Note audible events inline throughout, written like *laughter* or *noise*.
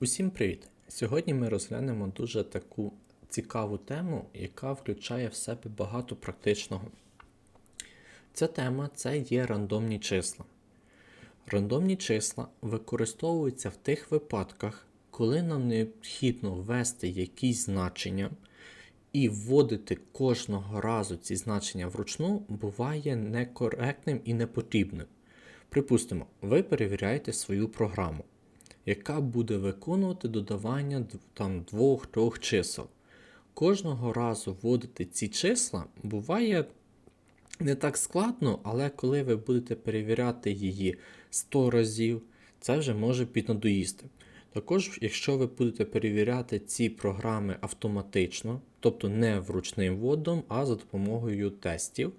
Усім привіт! Сьогодні ми розглянемо дуже таку цікаву тему, яка включає в себе багато практичного. Ця тема це є рандомні числа. Рандомні числа використовуються в тих випадках, коли нам необхідно ввести якісь значення, і вводити кожного разу ці значення вручну буває некоректним і непотрібним. Припустимо, ви перевіряєте свою програму яка буде виконувати додавання там двох-трьох чисел. Кожного разу вводити ці числа буває не так складно, але коли ви будете перевіряти її 100 разів, це вже може піднадоїсти. Також, якщо ви будете перевіряти ці програми автоматично, тобто не вручним вводом, а за допомогою тестів,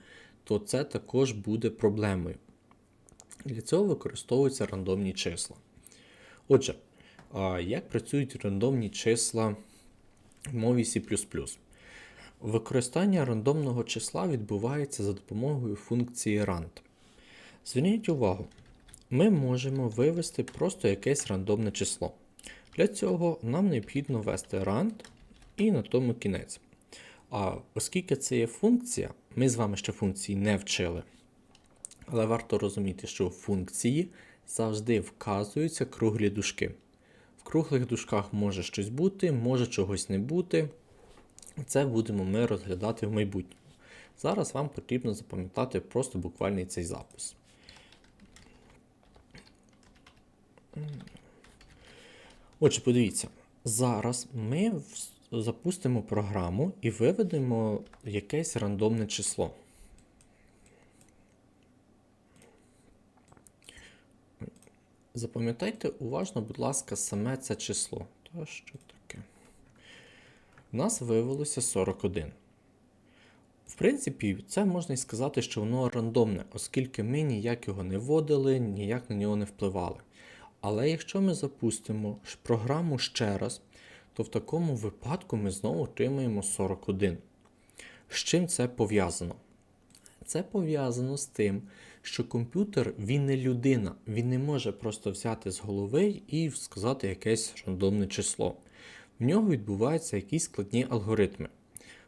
то це також буде проблемою. Для цього використовуються рандомні числа. Отже, як працюють рандомні числа в мові C. Використання рандомного числа відбувається за допомогою функції rand. Зверніть увагу, ми можемо вивести просто якесь рандомне число. Для цього нам необхідно ввести rand і на тому кінець. А оскільки це є функція, ми з вами ще функції не вчили. Але варто розуміти, що функції завжди вказуються круглі дужки. В круглих дужках може щось бути, може чогось не бути. Це будемо ми розглядати в майбутньому. Зараз вам потрібно запам'ятати просто буквальний цей запис. Отже, подивіться, зараз ми запустимо програму і виведемо якесь рандомне число. Запам'ятайте уважно, будь ласка, саме це число. Та що таке? У нас виявилося 41. В принципі, це можна і сказати, що воно рандомне, оскільки ми ніяк його не вводили, ніяк на нього не впливали. Але якщо ми запустимо програму ще раз, то в такому випадку ми знову отримаємо 41. З чим це пов'язано? Це пов'язано з тим, що комп'ютер він не людина, він не може просто взяти з голови і сказати якесь рандомне число. В нього відбуваються якісь складні алгоритми.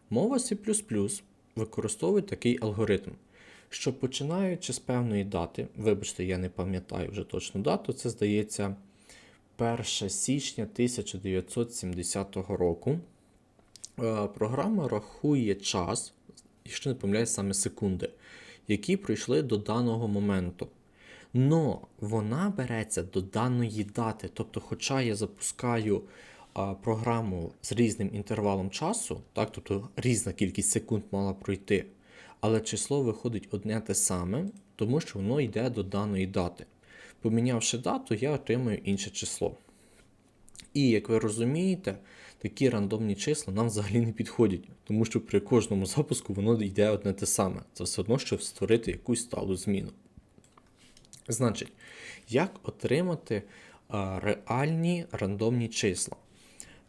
Мова C використовує такий алгоритм, що починаючи з певної дати, вибачте, я не пам'ятаю вже точну дату, це здається 1 січня 1970 року. Е, Програма рахує час, якщо не помиляюсь, саме секунди, які пройшли до даного моменту. Но вона береться до даної дати. Тобто, хоча я запускаю а, програму з різним інтервалом часу, так, тобто різна кількість секунд мала пройти, але число виходить одне те саме, тому що воно йде до даної дати. Помінявши дату, я отримую інше число. І як ви розумієте, такі рандомні числа нам взагалі не підходять, тому що при кожному запуску воно йде одне те саме. Це все одно, щоб створити якусь сталу зміну. Значить, як отримати реальні рандомні числа?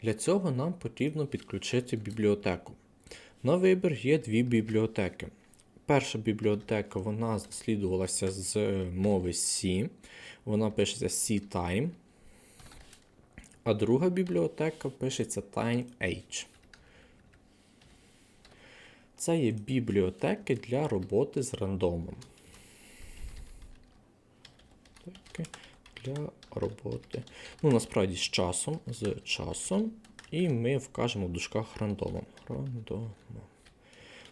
Для цього нам потрібно підключити бібліотеку. На вибір є дві бібліотеки. Перша бібліотека вона наслідувалася з мови C, вона пишеться C-Time. А друга бібліотека пишеться TimeH. Це є бібліотеки для роботи з рандомом. Для роботи. Ну, насправді з часом. З часом. І ми вкажемо в дужках рандомом. Рандомом.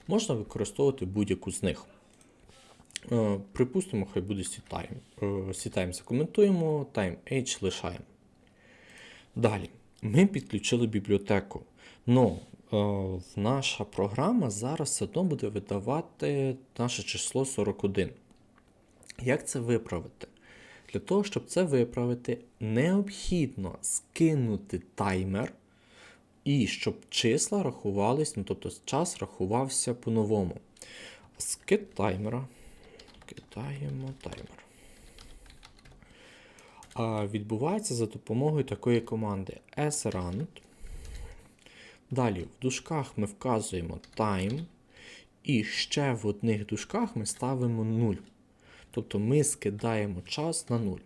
Можна використовувати будь-яку з них. Е, Припустимо, хай буде C-Time. Е, C-Time закоментуємо, TimeH лишаємо. Далі, ми підключили бібліотеку. Но е, наша програма зараз все одно буде видавати наше число 41. Як це виправити? Для того, щоб це виправити, необхідно скинути таймер, і щоб числа рахувались, ну тобто час рахувався по-новому. Скид таймера. Кидаємо таймер. Відбувається за допомогою такої команди srand. Далі в дужках ми вказуємо time. І ще в одних дужках ми ставимо 0. Тобто ми скидаємо час на 0.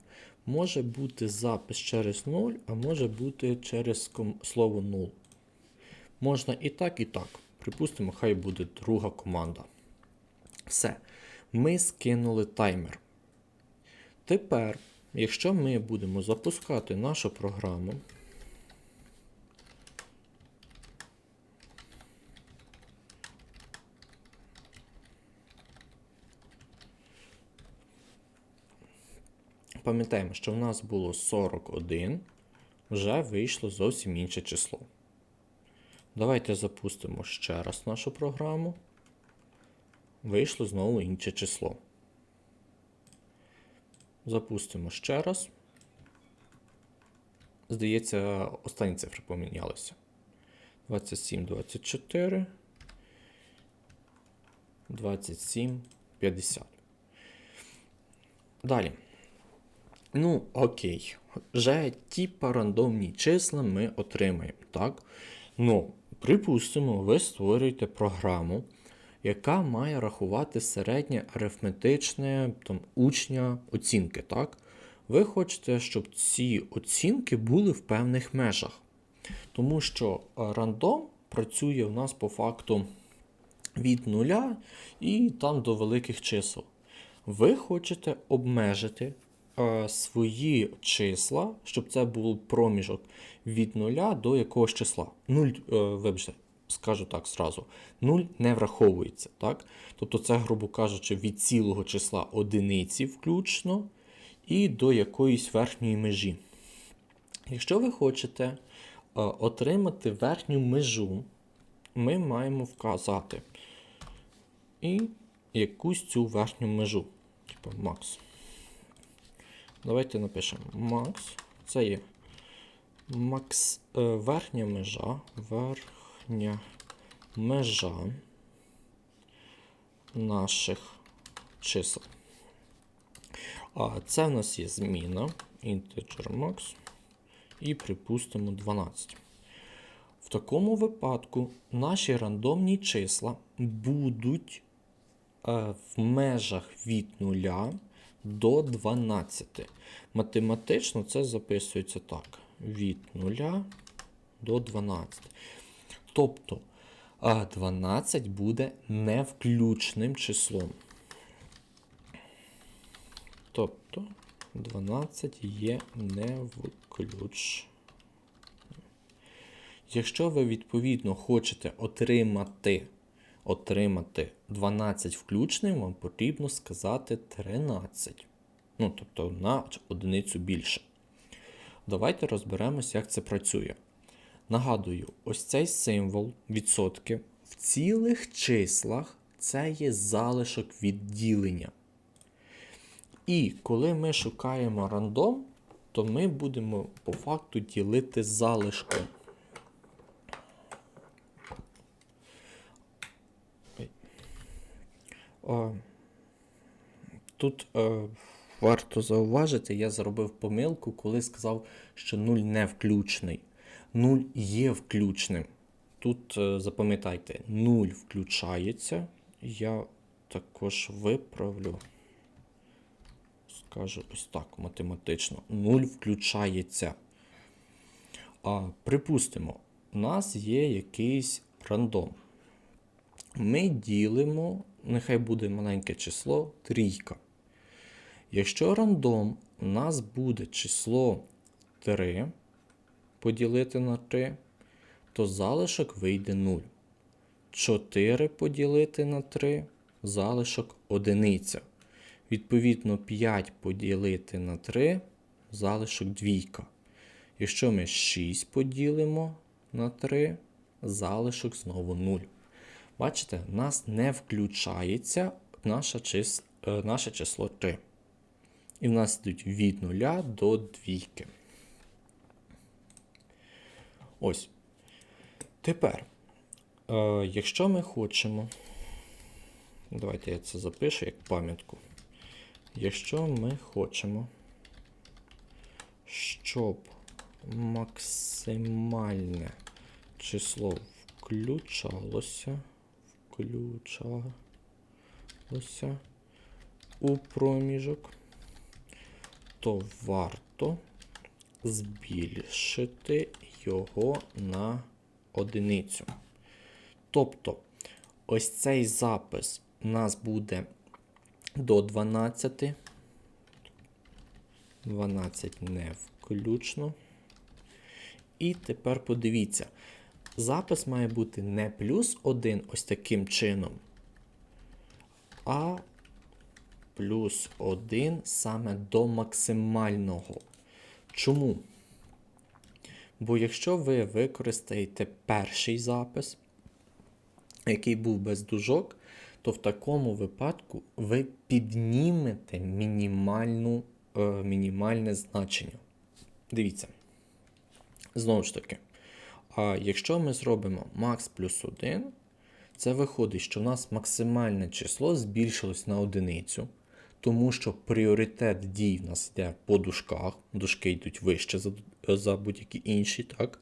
може бути запис через 0, а може бути через слово 0. Можна і так, і так. Припустимо, хай буде друга команда. Все. Ми скинули таймер. Тепер, якщо ми будемо запускати нашу програму, пам'ятаємо, що в нас було 41, вже вийшло зовсім інше число. Давайте запустимо ще раз нашу програму. Вийшло знову інше число. Запустимо ще раз. Здається, останні цифри помінялися. 27, 24. 27, 50. Далі. Ну, окей. Вже типа рандомні числа ми отримаємо, так? Ну, припустимо, ви створюєте програму, яка має рахувати середнє арифметичне там, учня оцінки, так? Ви хочете, щоб ці оцінки були в певних межах. Тому що е, рандом працює у нас по факту від нуля і там до великих чисел. Ви хочете обмежити е, свої числа, щоб це був проміжок від нуля до якогось числа. Нуль, е, вибачте, скажу так зразу, нуль не враховується. Так? Тобто це, грубо кажучи, від цілого числа одиниці включно і до якоїсь верхньої межі. Якщо ви хочете е, отримати верхню межу, ми маємо вказати і якусь цю верхню межу. Типу макс. Давайте напишемо макс. Це є макс, е, верхня межа. Верхня межа наших чисел. А це в нас є зміна integer max і припустимо 12. В такому випадку наші рандомні числа будуть е, в межах від 0 до 12. Математично це записується так: від 0 до 12. Тобто е, 12 буде невключним числом. Тобто 12 є невключ. Якщо ви відповідно хочете отримати, отримати 12 включним, вам потрібно сказати 13. Ну, тобто на одиницю більше. Давайте розберемося, як це працює. Нагадую, ось цей символ відсотки в цілих числах це є залишок відділення. І коли ми шукаємо рандом, то ми будемо по факту ділити залишком. О, Тут е, варто зауважити, я зробив помилку, коли сказав, що 0 не включний. 0 є включним. Тут е, запам'ятайте, 0 включається. Я також виправлю. Скажу ось так математично. 0 включається. А, Припустимо, у нас є якийсь рандом. Ми ділимо, нехай буде маленьке число трійка. Якщо рандом у нас буде число 3 поділити на 3, то залишок вийде 0. 4 поділити на 3, залишок одиниця. Відповідно, 5 поділити на 3, залишок двійка. Якщо ми 6 поділимо на 3, залишок знову 0. Бачите, в нас не включається наше число, наше число 3. І в нас йдуть від 0 до двійки. Ось. Тепер, е, якщо ми хочемо. Давайте я це запишу як пам'ятку. Якщо ми хочемо, щоб максимальне число включалося, включалося у проміжок, то варто збільшити його на одиницю. Тобто, ось цей запис у нас буде до 12. 12 не включно. І тепер подивіться, запис має бути не плюс 1 ось таким чином, а плюс 1 саме до максимального. Чому? Бо якщо ви використаєте перший запис, який був без дужок, то в такому випадку ви піднімете мінімальну, е, мінімальне значення. Дивіться. Знову ж таки, а якщо ми зробимо max плюс 1, це виходить, що в нас максимальне число збільшилось на одиницю, тому що пріоритет дій в нас йде по дужках, дужки йдуть вище за, за будь-які інші, так?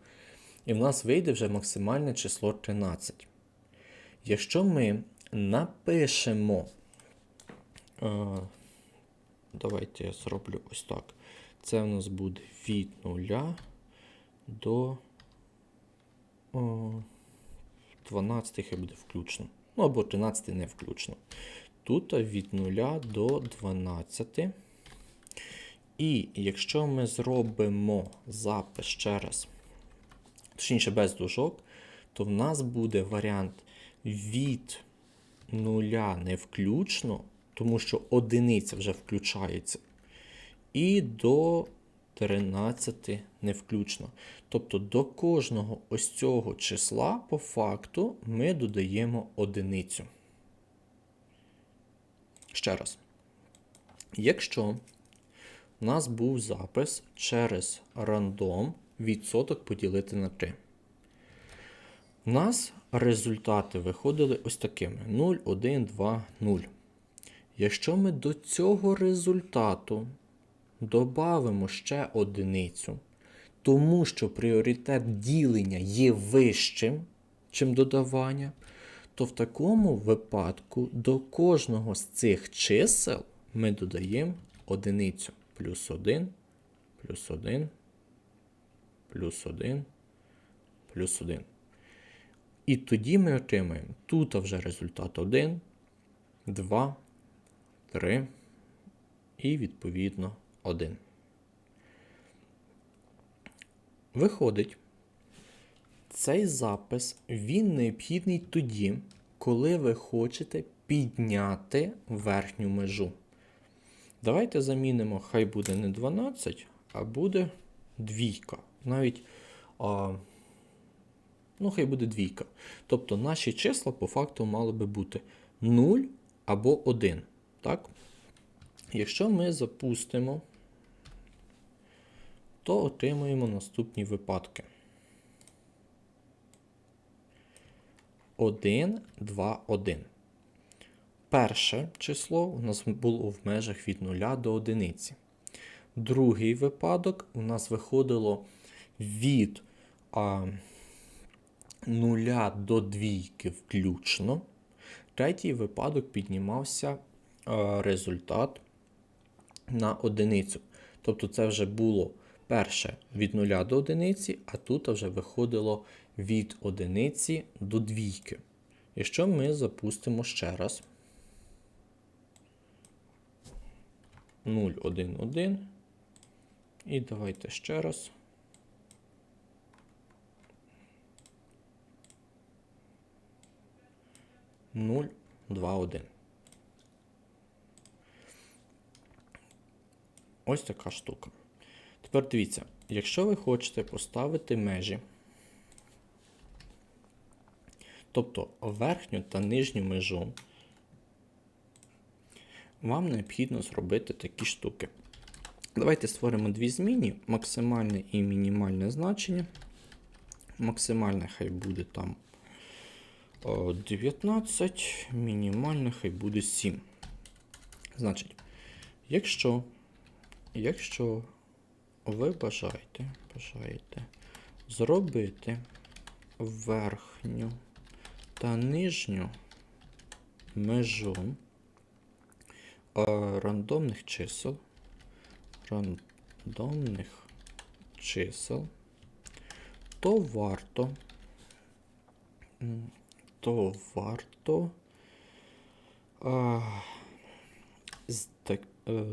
І в нас вийде вже максимальне число 13. Якщо ми напишемо, давайте я зроблю ось так. Це в нас буде від нуля до о, 12 хай буде включно. Ну або 13 не включно. Тут від 0 до 12. І якщо ми зробимо запис ще раз, точніше без дужок, то в нас буде варіант від 0 не включно, тому що одиниця вже включається. І до 13 не включно. Тобто до кожного ось цього числа по факту ми додаємо одиницю. Ще раз. Якщо у нас був запис через рандом відсоток поділити на 3. У нас результати виходили ось такими: 0, 1, 2, 0. Якщо ми до цього результату добавимо ще одиницю, тому що пріоритет ділення є вищим, чим додавання, то в такому випадку до кожного з цих чисел ми додаємо одиницю. Плюс 1, плюс 1, плюс 1, плюс 1. І тоді ми отримаємо тут вже результат 1, 2, 3 і відповідно 1. Виходить, цей запис він необхідний тоді, коли ви хочете підняти верхню межу. Давайте замінимо, хай буде не 12, а буде двійка. Навіть, а, ну, хай буде двійка. Тобто наші числа по факту мали би бути 0 або 1. Так? Якщо ми запустимо, то отримуємо наступні випадки. 1, 2, 1. Перше число у нас було в межах від 0 до 1. Другий випадок у нас виходило від а, 0 до 2 включно. Третій випадок піднімався а, результат на одиницю. Тобто це вже було перше від 0 до 1, а тут вже виходило від 1 до 2. Якщо ми запустимо ще раз 0, 1, 1. І давайте ще раз. Нуль, два, один. Ось така штука. Тепер дивіться, якщо ви хочете поставити межі, тобто верхню та нижню межу, вам необхідно зробити такі штуки. Давайте створимо дві зміни: максимальне і мінімальне значення. Максимальне хай буде там 19, мінімальне хай буде 7. Значить, якщо, якщо ви бажаєте, бажаєте зробити верхню та нижню межу рандомних чисел, рандомних чисел, то варто, то варто а, так, е,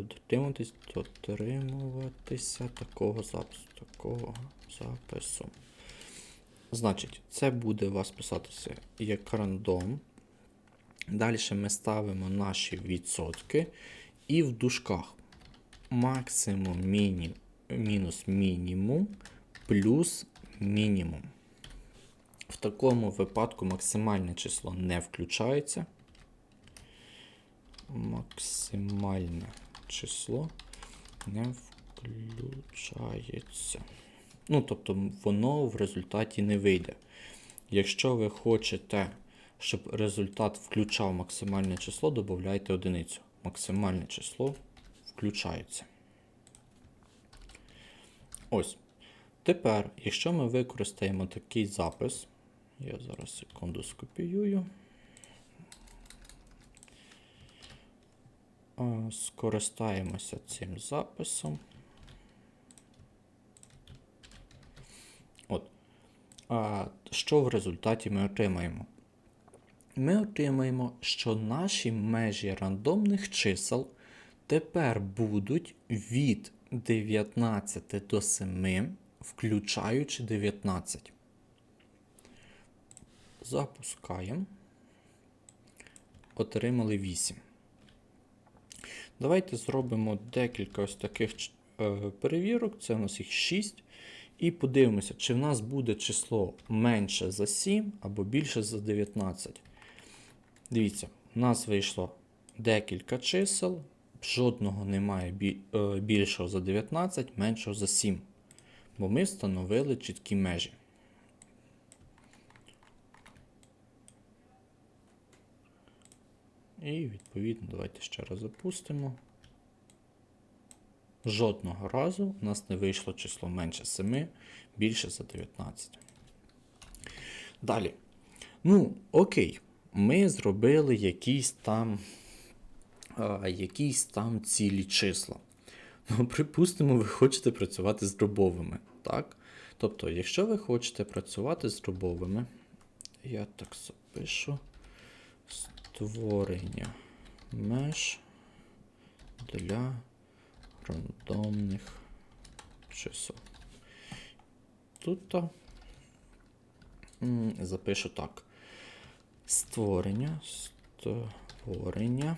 дотримуватися такого запису. Такого запису. Значить, це буде у вас писатися як рандом. Далі ми ставимо наші відсотки і в дужках максимум міні, мінус мінімум плюс мінімум. В такому випадку максимальне число не включається. Максимальне число не включається. Ну, тобто, воно в результаті не вийде. Якщо ви хочете, щоб результат включав максимальне число, додайте одиницю. Максимальне число включається. Ось. Тепер, якщо ми використаємо такий запис, я зараз секунду скопіюю. Скористаємося цим записом. От. А, що в результаті ми отримаємо? Ми отримаємо, що наші межі рандомних чисел тепер будуть від 19 до 7, включаючи 19. Запускаємо. Отримали 8. Давайте зробимо декілька ось таких е, перевірок. Це у нас їх 6. І подивимося, чи в нас буде число менше за 7 або більше за 19. Дивіться, у нас вийшло декілька чисел, жодного немає е, більшого за 19, меншого за 7. Бо ми встановили чіткі межі. І відповідно, давайте ще раз запустимо. Жодного разу у нас не вийшло число менше 7, більше за 19. Далі. Ну, окей, ми зробили якісь там, а, якісь там цілі числа. Ну, *laughs* припустимо, ви хочете працювати з дробовими. Так? Тобто, якщо ви хочете працювати з дробовими, я так запишу створення меж для рандомних чисел. Тут запишу так. Створення, створення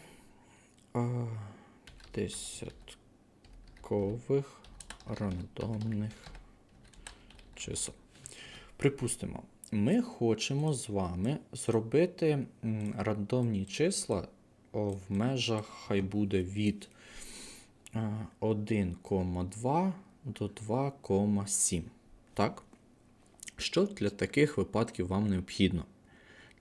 десяткових рандомних чисел. Припустимо, ми хочемо з вами зробити рандомні числа в межах хай буде від 1,2 до 2,7. Так? Що для таких випадків вам необхідно?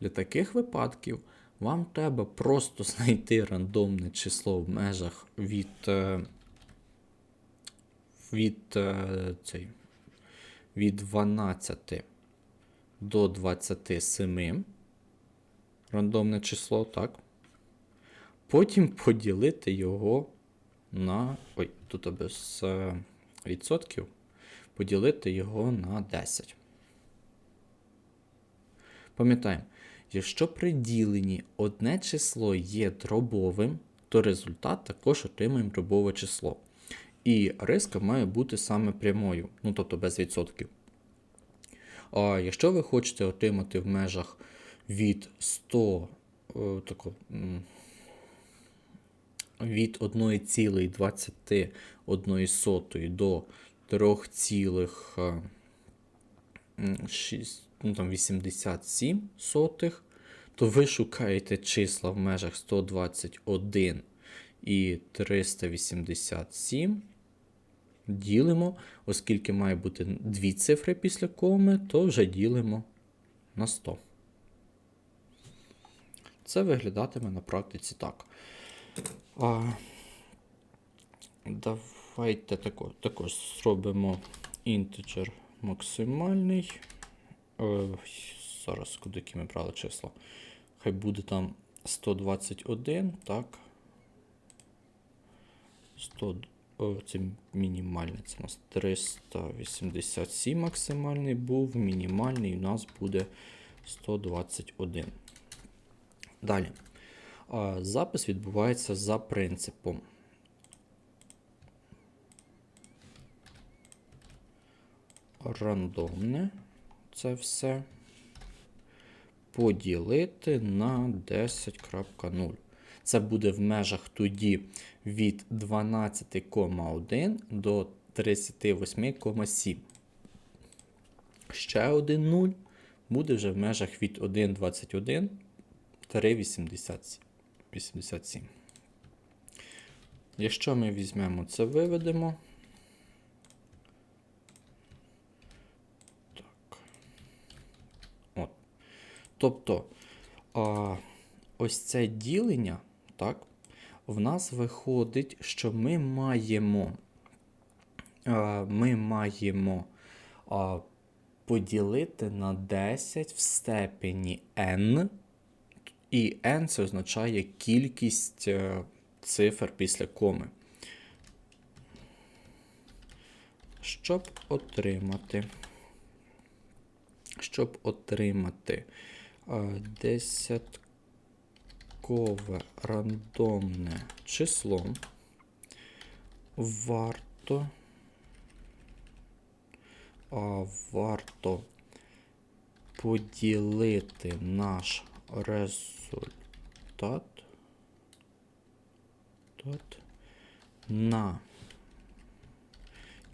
Для таких випадків вам треба просто знайти рандомне число в межах від, е, від, е, цей, від 12 до 27. Рандомне число, так. Потім поділити його на. Ой, тут без е, відсотків. Поділити його на 10. Пам'ятаємо, якщо при діленні одне число є дробовим, то результат також отримаємо дробове число. І риска має бути саме прямою, ну тобто без відсотків. А якщо ви хочете отримати в межах від 100 е, тако, від 1,21 до 3,6 ну, там 87 сотих, то ви шукаєте числа в межах 121 і 387. Ділимо, оскільки має бути дві цифри після коми, то вже ділимо на 100. Це виглядатиме на практиці так. А, давайте тако, також зробимо інтеджер максимальний. Е, зараз куди ми брали числа. Хай буде там 121, так. 100, О, це мінімальний. Це у нас 387 максимальний був. Мінімальний у нас буде 121. Далі. Запис відбувається за принципом. Рандомне. Це все. Поділити на 10.0. Це буде в межах тоді від 12,1 до 38,7. Ще один 0 буде вже в межах від 1,21 87. Якщо ми візьмемо це, виведемо. Так. От. Тобто, а, ось це ділення, так, в нас виходить, що ми маємо, а, ми маємо а, поділити на 10 в степені n. І n це означає кількість е, цифр після коми. Щоб отримати, щоб отримати е, десяткове рандомне число, варто, варто поділити наш результат тат, на.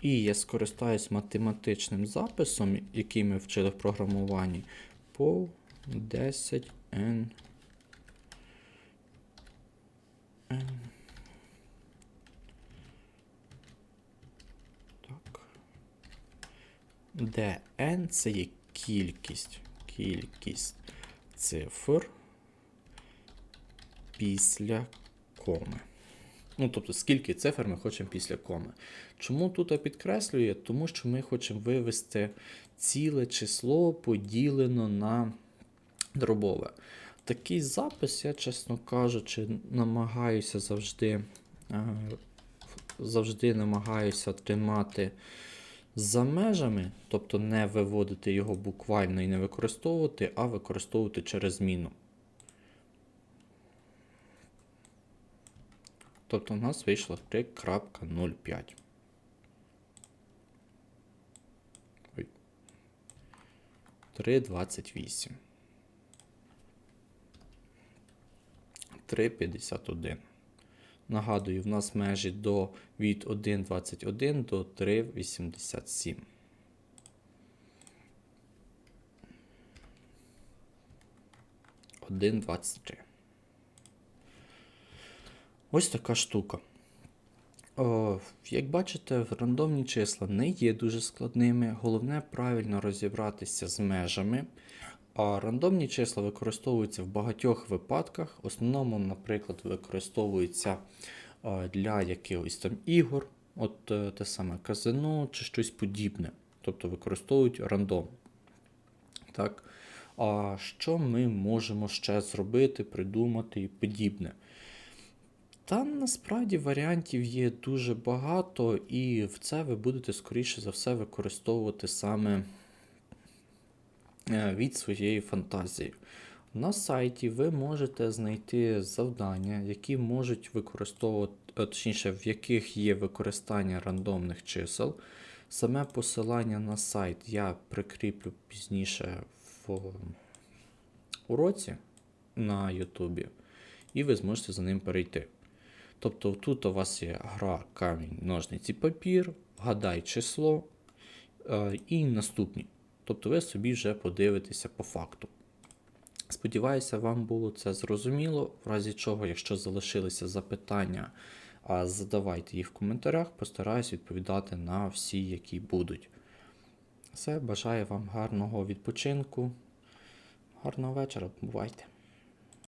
І я скористаюсь математичним записом, який ми вчили в програмуванні, по 10 n. n. Так. Де n це є кількість. Кількість цифр після коми. Ну, тобто, скільки цифр ми хочемо після коми. Чому тут я підкреслюю? Тому що ми хочемо вивести ціле число поділено на дробове. Такий запис, я, чесно кажучи, намагаюся завжди, е, завжди намагаюся тримати за межами, тобто не виводити його буквально і не використовувати, а використовувати через зміну. Тобто у нас вийшло 3.05. Ой. 3.28. 3.51. Нагадую, в нас межі до від 1.21 до 3.87. Один двадцять три. Ось така штука. О, як бачите, рандомні числа не є дуже складними. Головне правильно розібратися з межами. А рандомні числа використовуються в багатьох випадках. В основному, наприклад, використовуються для якихось там ігор, от е, те саме казино чи щось подібне. Тобто використовують рандом. Так. А що ми можемо ще зробити, придумати і подібне? Та насправді варіантів є дуже багато, і в це ви будете, скоріше за все, використовувати саме від своєї фантазії. На сайті ви можете знайти завдання, які можуть використовувати, е, точніше, в яких є використання рандомних чисел. Саме посилання на сайт я прикріплю пізніше в уроці на Ютубі, і ви зможете за ним перейти. Тобто тут у вас є гра камінь, ножниці, папір, вгадай число е, і наступні. Тобто ви собі вже подивитеся по факту. Сподіваюся, вам було це зрозуміло. В разі чого, якщо залишилися запитання, задавайте їх в коментарях, постараюсь відповідати на всі, які будуть. Все, бажаю вам гарного відпочинку, гарного вечора, бувайте!